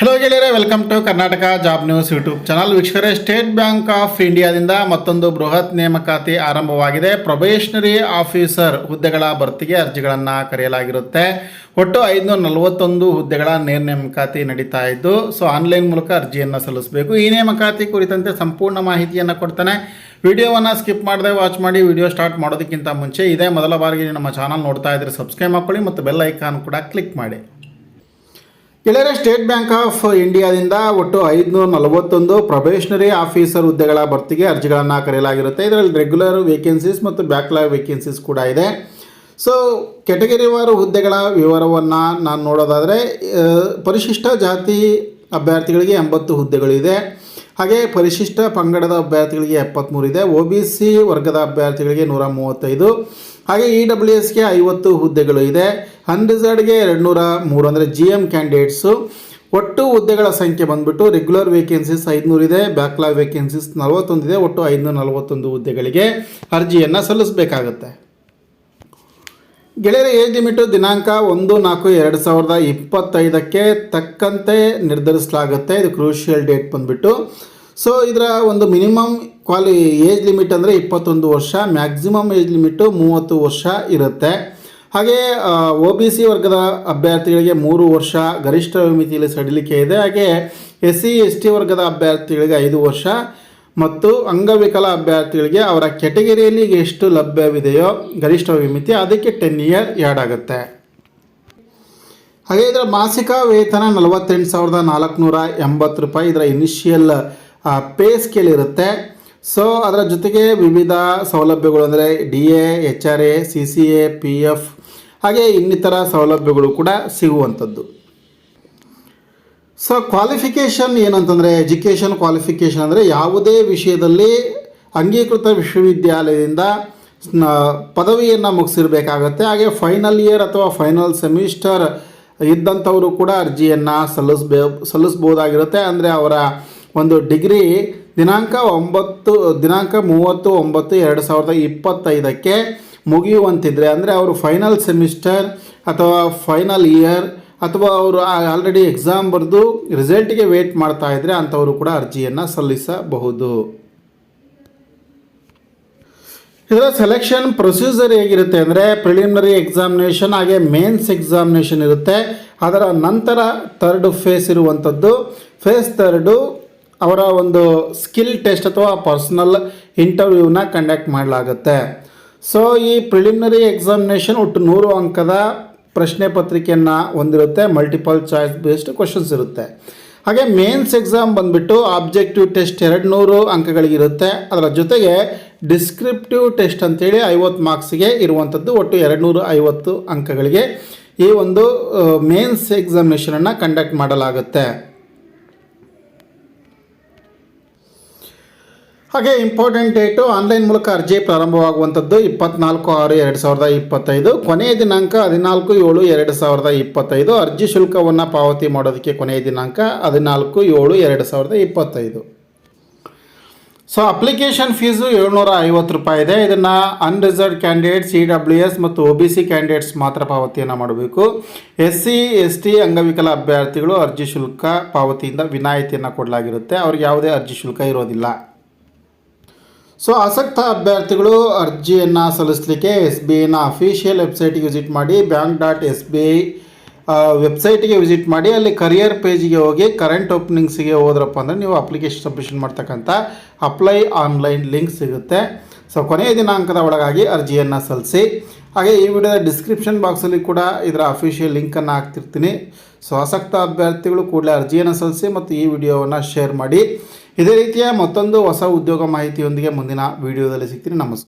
Hello ಗೆಳೆಯರೇ welcome to Karnataka job news YouTube channel ವೀಕ್ಷಕರೇ state bank of ಇಂಡಿಯಾದಿಂದ ಮತ್ತೊಂದು ಬೃಹತ್ ನೇಮಕಾತಿ ಆರಂಭವಾಗಿದೆ. ಪ್ರೊಬೇಷನರಿ ಆಫೀಸರ್ ಹುದ್ದೆಗಳ ಭರ್ತಿಗೆ ಅರ್ಜಿಗಳನ್ನು ಕರೆಯಲಾಗಿರುತ್ತೆ. ಒಟ್ಟು ಐದುನೂರ ನಲವತ್ತೊಂದು ಹುದ್ದೆಗಳ ನೇರ ನೇಮಕಾತಿ ನಡೀತಾ ಇದ್ದು ಸೊ ಆನ್ಲೈನ್ ಮೂಲಕ ಅರ್ಜಿಯನ್ನು ಸಲ್ಲಿಸಬೇಕು. ಈ ನೇಮಕಾತಿ ಕುರಿತಂತೆ ಸಂಪೂರ್ಣ ಮಾಹಿತಿಯನ್ನು ಕೊಡ್ತಾನೆ. ವಿಡಿಯೋವನ್ನು ಸ್ಕಿಪ್ ಮಾಡದೆ ವಾಚ್ ಮಾಡಿ ವಿಡಿಯೋ ಸ್ಟಾರ್ಟ್ ಮಾಡೋದಕ್ಕಿಂತ ಮುಂಚೆ ಇದೇ ಮೊದಲ ಬಾರಿಗೆ ನಮ್ಮ ಚಾನಲ್ ನೋಡ್ತಾ ಇದ್ದರೆ ಸಬ್ಸ್ಕ್ರೈಬ್ ಮಾಡ್ಕೊಳ್ಳಿ ಮತ್ತು ಬೆಲ್ ಐಕಾನ್ ಕೂಡ ಕ್ಲಿಕ್ ಮಾಡಿ. ಗೆಳೆಯರೆ ಸ್ಟೇಟ್ ಬ್ಯಾಂಕ್ ಆಫ್ ಇಂಡಿಯಾದಿಂದ ಒಟ್ಟು ಐದುನೂರ ನಲವತ್ತೊಂದು ಪ್ರೊಬೇಷನರಿ ಆಫೀಸರ್ ಹುದ್ದೆಗಳ ಭರ್ತಿಗೆ ಅರ್ಜಿಗಳನ್ನು ಕರೆಯಲಾಗಿರುತ್ತೆ. ಇದರಲ್ಲಿ ರೆಗ್ಯುಲರ್ ವೇಕೆನ್ಸೀಸ್ ಮತ್ತು ಬ್ಯಾಕ್ಲಾಗ್ ವೇಕೆನ್ಸೀಸ್ ಕೂಡ ಇದೆ. ಸೊ ಕೆಟಗರಿವಾರು ಹುದ್ದೆಗಳ ವಿವರವನ್ನು ನಾನು ನೋಡೋದಾದರೆ ಪರಿಶಿಷ್ಟ ಜಾತಿ ಅಭ್ಯರ್ಥಿಗಳಿಗೆ ಎಂಬತ್ತು ಹುದ್ದೆಗಳಿದೆ. ಹಾಗೆ ಪರಿಶಿಷ್ಟ ಪಂಗಡದ ಅಭ್ಯರ್ಥಿಗಳಿಗೆ ಎಪ್ಪತ್ತ್ಮೂರು ಇದೆ. ಒ ಬಿ ಸಿ ವರ್ಗದ ಅಭ್ಯರ್ಥಿಗಳಿಗೆ ನೂರ ಮೂವತ್ತೈದು. ಹಾಗೆ ಇ ಡಬ್ಲ್ಯೂ ಎಸ್ಗೆ ಐವತ್ತು ಹುದ್ದೆಗಳು ಇದೆ. ಅನ್ರಿಸರ್ಡ್ಗೆ ಎರಡು ನೂರ ಮೂರು ಅಂದರೆ ಜಿ ಎಂ ಕ್ಯಾಂಡಿಡೇಟ್ಸು ಒಟ್ಟು ಹುದ್ದೆಗಳ ಸಂಖ್ಯೆ ಬಂದುಬಿಟ್ಟು ರೆಗ್ಯುಲರ್ ವೇಕೆನ್ಸೀಸ್ ಐದುನೂರಿದೆ ಬ್ಯಾಕ್ಲಾಗ್ ವೇಕೆನ್ಸೀಸ್ ನಲವತ್ತೊಂದಿದೆ ಒಟ್ಟು ಐದುನೂರ ನಲವತ್ತೊಂದು ಹುದ್ದೆಗಳಿಗೆ ಅರ್ಜಿಯನ್ನು ಸಲ್ಲಿಸಬೇಕಾಗತ್ತೆ. ಗೆಳೆಯರ ಏಜ್ ಲಿಮಿಟು ದಿನಾಂಕ ಒಂದು ನಾಲ್ಕು ಎರಡು ಸಾವಿರದ ಇಪ್ಪತ್ತೈದಕ್ಕೆ ತಕ್ಕಂತೆ ನಿರ್ಧರಿಸಲಾಗುತ್ತೆ. ಇದು ಕ್ರೂಷಿಯಲ್ ಡೇಟ್ ಬಂದುಬಿಟ್ಟು. ಸೊ ಇದರ ಒಂದು ಮಿನಿಮಮ್ ಕ್ವಾಲಿ ಏಜ್ ಲಿಮಿಟ್ ಅಂದರೆ ಇಪ್ಪತ್ತೊಂದು ವರ್ಷ ಮ್ಯಾಕ್ಸಿಮಮ್ ಏಜ್ ಲಿಮಿಟು ಮೂವತ್ತು ವರ್ಷ ಇರುತ್ತೆ. ಹಾಗೆ ಒ ಬಿ ಸಿ ವರ್ಗದ ಅಭ್ಯರ್ಥಿಗಳಿಗೆ ಮೂರು ವರ್ಷ, ಗರಿಷ್ಠ ಮಿತಿಯಲ್ಲಿ ಸಡಿಲಿಕೆ ಇದೆ. ಹಾಗೆ ಎಸ್ ಸಿ ಎಸ್ ಟಿ ವರ್ಗದ ಅಭ್ಯರ್ಥಿಗಳಿಗೆ ಐದು ವರ್ಷ ಮತ್ತು ಅಂಗವಿಕಲ ಅಭ್ಯರ್ಥಿಗಳಿಗೆ ಅವರ ಕೆಟಗರಿಯಲ್ಲಿ ಎಷ್ಟು ಲಭ್ಯವಿದೆಯೋ ಗರಿಷ್ಠ ವಿಮಿತಿ ಅದಕ್ಕೆ ಟೆನ್ ಇಯರ್ ಯಾಡ್ ಆಗುತ್ತೆ. ಹಾಗೆ ಇದರ ಮಾಸಿಕ ವೇತನ ನಲವತ್ತೆಂಟು ಸಾವಿರದ ನಾಲ್ಕುನೂರ ಎಂಬತ್ತು ರೂಪಾಯಿ ಇದರ ಇನಿಷಿಯಲ್ ಪೇ ಸ್ಕೇಲ್ ಇರುತ್ತೆ. ಸೊ ಅದರ ಜೊತೆಗೆ ವಿವಿಧ ಸೌಲಭ್ಯಗಳು ಅಂದರೆ D A H R A C C A P F ಹಾಗೆ ಇನ್ನಿತರ ಸೌಲಭ್ಯಗಳು ಕೂಡ ಸಿಗುವಂಥದ್ದು. ಸೊ ಕ್ವಾಲಿಫಿಕೇಷನ್ ಏನಂತಂದರೆ ಎಜುಕೇಷನ್ ಕ್ವಾಲಿಫಿಕೇಷನ್ ಅಂದರೆ ಯಾವುದೇ ವಿಷಯದಲ್ಲಿ ಅಂಗೀಕೃತ ವಿಶ್ವವಿದ್ಯಾಲಯದಿಂದ ಪದವಿಯನ್ನು ಮುಗಿಸಿರ್ಬೇಕಾಗತ್ತೆ. ಹಾಗೆ ಫೈನಲ್ ಇಯರ್ ಅಥವಾ ಫೈನಲ್ ಸೆಮಿಸ್ಟರ್ ಇದ್ದಂಥವರು ಕೂಡ ಅರ್ಜಿಯನ್ನು ಸಲ್ಲಿಸ್ಬೇ, ಸಲ್ಲಿಸ್ಬೋದಾಗಿರುತ್ತೆ. ಅಂದರೆ ಅವರ ಒಂದು ಡಿಗ್ರಿ ದಿನಾಂಕ ಒಂಬತ್ತು, ದಿನಾಂಕ ಮೂವತ್ತು, ಒಂಬತ್ತು, ಎರಡು ಸಾವಿರದ ಇಪ್ಪತ್ತೈದಕ್ಕೆ ಮುಗಿಯುವಂತಿದ್ರೆ, ಅಂದರೆ ಅವರು ಫೈನಲ್ ಸೆಮಿಸ್ಟರ್ ಅಥವಾ ಫೈನಲ್ ಇಯರ್ ಅಥವಾ ಅವರು ಆಲ್ರೆಡಿ ಎಕ್ಸಾಮ್ ಬರೆದು ರಿಸಲ್ಟ್ಗೆ ವೇಟ್ ಮಾಡ್ತಾ ಇದ್ದರೆ ಅಂಥವರು ಕೂಡ ಅರ್ಜಿಯನ್ನು ಸಲ್ಲಿಸಬಹುದು. ಇದರ ಸೆಲೆಕ್ಷನ್ ಪ್ರೊಸೀಜರ್ ಹೇಗಿರುತ್ತೆ ಅಂದರೆ ಪ್ರಿಲಿಮಿನರಿ ಎಕ್ಸಾಮಿನೇಷನ್ ಹಾಗೆ ಮೇನ್ಸ್ ಎಕ್ಸಾಮಿನೇಷನ್ ಇರುತ್ತೆ. ಅದರ ನಂತರ ಥರ್ಡ್ ಫೇಸ್ ಇರುವಂಥದ್ದು. ಫೇಸ್ ಥರ್ಡು ಅವರ ಒಂದು ಸ್ಕಿಲ್ ಟೆಸ್ಟ್ ಅಥವಾ ಪರ್ಸ್ನಲ್ ಇಂಟರ್ವ್ಯೂನ ಕಂಡಕ್ಟ್ ಮಾಡಲಾಗುತ್ತೆ. ಸೊ ಈ ಪ್ರಿಲಿಮಿನರಿ ಎಕ್ಸಾಮಿನೇಷನ್ ಒಟ್ಟು ನೂರು ಅಂಕದ ಪ್ರಶ್ನೆ ಪತ್ರಿಕೆಯನ್ನು ಹೊಂದಿರುತ್ತೆ ಮಲ್ಟಿಪಲ್ ಚಾಯ್ಸ್ ಬೇಸ್ಡ್ ಕ್ವಶನ್ಸ್ ಇರುತ್ತೆ. ಹಾಗೆ ಮೇನ್ಸ್ ಎಕ್ಸಾಮ್ ಬಂದುಬಿಟ್ಟು ಆಬ್ಜೆಕ್ಟಿವ್ ಟೆಸ್ಟ್ ಎರಡು ನೂರು ಅಂಕಗಳಿಗಿರುತ್ತೆ. ಅದರ ಜೊತೆಗೆ ಡಿಸ್ಕ್ರಿಪ್ಟಿವ್ ಟೆಸ್ಟ್ ಅಂತೇಳಿ ಐವತ್ತು ಮಾರ್ಕ್ಸಿಗೆ ಇರುವಂಥದ್ದು ಒಟ್ಟು ಎರಡು ಐವತ್ತು ಅಂಕಗಳಿಗೆ ಈ ಒಂದು ಮೇನ್ಸ್ ಎಕ್ಸಾಮಿನೇಷನನ್ನು ಕಂಡಕ್ಟ್ ಮಾಡಲಾಗುತ್ತೆ. ಹಾಗೆ ಇಂಪಾರ್ಟೆಂಟ್ ಡೇಟು ಆನ್ಲೈನ್ ಮೂಲಕ ಅರ್ಜಿ ಪ್ರಾರಂಭವಾಗುವಂಥದ್ದು ಇಪ್ಪತ್ನಾಲ್ಕು ಆರು ಎರಡು ಸಾವಿರದ ಇಪ್ಪತ್ತೈದು. ಕೊನೆಯ ದಿನಾಂಕ ಹದಿನಾಲ್ಕು ಏಳು ಎರಡು ಸಾವಿರದ ಇಪ್ಪತ್ತೈದು. ಅರ್ಜಿ ಶುಲ್ಕವನ್ನು ಪಾವತಿ ಮಾಡೋದಕ್ಕೆ ಕೊನೆಯ ದಿನಾಂಕ ಹದಿನಾಲ್ಕು ಏಳು ಎರಡು ಸಾವಿರದ ಇಪ್ಪತ್ತೈದು. ಸೊ ಅಪ್ಲಿಕೇಶನ್ ಫೀಸು ಏಳ್ನೂರ ಐವತ್ತು ರೂಪಾಯಿ ಇದೆ. ಇದನ್ನು unreserve candidates E W S ಮತ್ತು ಒ ಬಿ ಸಿ ಕ್ಯಾಂಡಿಡೇಟ್ಸ್ ಮಾತ್ರ ಪಾವತಿಯನ್ನು ಮಾಡಬೇಕು. ಎಸ್ ಸಿ ಎಸ್ ಟಿ ಅಂಗವಿಕಲ ಅಭ್ಯರ್ಥಿಗಳು ಅರ್ಜಿ ಶುಲ್ಕ ಪಾವತಿಯಿಂದ ವಿನಾಯಿತಿಯನ್ನು ಕೊಡಲಾಗಿರುತ್ತೆ. ಅವ್ರಿಗೆ ಯಾವುದೇ ಅರ್ಜಿ ಶುಲ್ಕ ಇರೋದಿಲ್ಲ. ಸೊ ಆಸಕ್ತ ಅಭ್ಯರ್ಥಿಗಳು ಅರ್ಜಿಯನ್ನು ಸಲ್ಲಿಸಲಿಕ್ಕೆ ಎಸ್ ಬಿ ಐನ ಅಫಿಷಿಯಲ್ ವೆಬ್ಸೈಟಿಗೆ ವಿಸಿಟ್ ಮಾಡಿ bank dot S B I ವೆಬ್ಸೈಟಿಗೆ ವಿಸಿಟ್ ಮಾಡಿ, ಅಲ್ಲಿ ಕರಿಯರ್ ಪೇಜಿಗೆ ಹೋಗಿ ಕರೆಂಟ್ ಓಪನಿಂಗ್ಸಿಗೆ ಹೋದ್ರಪ್ಪ ಅಂದರೆ ನೀವು ಅಪ್ಲಿಕೇಶನ್ ಸಬ್ಮಿಷನ್ ಮಾಡ್ತಕ್ಕಂಥ ಅಪ್ಲೈ ಆನ್ಲೈನ್ ಲಿಂಕ್ ಸಿಗುತ್ತೆ. ಸೊ ಕೊನೆಯ ದಿನಾಂಕದ ಒಳಗಾಗಿ ಅರ್ಜಿಯನ್ನು ಸಲ್ಲಿಸಿ. ಹಾಗೆ ಈ ವಿಡಿಯೋದ ಡಿಸ್ಕ್ರಿಪ್ಷನ್ ಬಾಕ್ಸಲ್ಲಿ ಕೂಡ ಇದರ ಅಫಿಷಿಯಲ್ ಲಿಂಕನ್ನು ಹಾಕ್ತಿರ್ತೀನಿ. ಸೊ ಆಸಕ್ತ ಅಭ್ಯರ್ಥಿಗಳು ಕೂಡಲೇ ಅರ್ಜಿಯನ್ನು ಸಲ್ಲಿಸಿ ಮತ್ತು ಈ ವಿಡಿಯೋವನ್ನು ಶೇರ್ ಮಾಡಿ. ಇದೇ ರೀತಿಯ ಮತ್ತೊಂದು ಹೊಸ ಉದ್ಯೋಗ ಮಾಹಿತಿಯೊಂದಿಗೆ ಮುಂದಿನ ವಿಡಿಯೋದಲ್ಲಿ ಸಿಗ್ತೀನಿ. ನಮಸ್ಕಾರ.